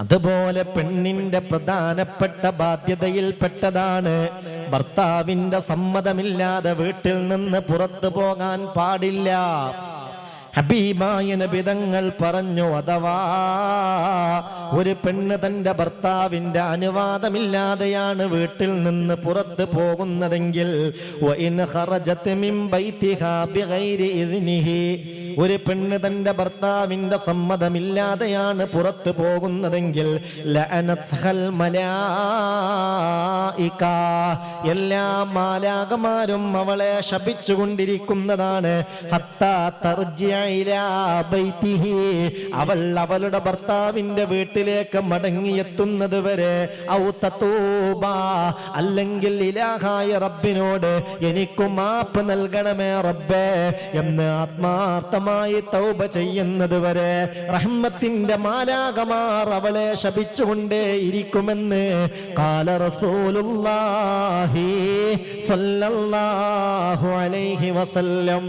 അതുപോലെ പെണ്ണിന്റെ പ്രധാനപ്പെട്ട ബാധ്യതയിൽപ്പെട്ടതാണ്. ഭർത്താവിന്റെ സമ്മതമില്ലാതെ വീട്ടിൽ നിന്ന് പുറത്തു പോകാൻ പാടില്ല. ഹബീബായ നബിതങ്ങൾ പറഞ്ഞു അഥവാ ഒരു പെണ്ണ് തന്റെ ഭർത്താവിന്റെ അനുവാദമില്ലാതെയാണ് വീട്ടിൽ നിന്ന് പുറത്ത് പോകുന്നതെങ്കിൽ ഒരു പെണ്ണ് തന്റെ ഭർത്താവിന്റെ സമ്മതമില്ലാതെയാണ് പുറത്തു പോകുന്നതെങ്കിൽ എല്ലാ മാലാകമാരും അവളെ ശപിച്ചുകൊണ്ടിരിക്കുന്നതാണ് ഹത്താ ബൈതിഹി. അവൾ അവളുടെ ഭർത്താവിന്റെ വീട്ടിലേക്ക് മടങ്ങിയെത്തുന്നത് വരെ അല്ലെങ്കിൽ ഇലാഹായ റബ്ബിനോട് എനിക്ക് മാപ്പ് നൽകണമേ റബ്ബേ എന്ന് ആത്മാർത്ഥമായി തൗബ ചെയ്യുന്നത് വരെ റഹ്മത്തിന്റെ മാലാകമാർ അവളെ ശപിച്ചുകൊണ്ടേ ഇരിക്കുമെന്ന് കാല റസൂലുള്ളാഹി സ്വല്ലല്ലാഹു അലൈഹി വസല്ലം.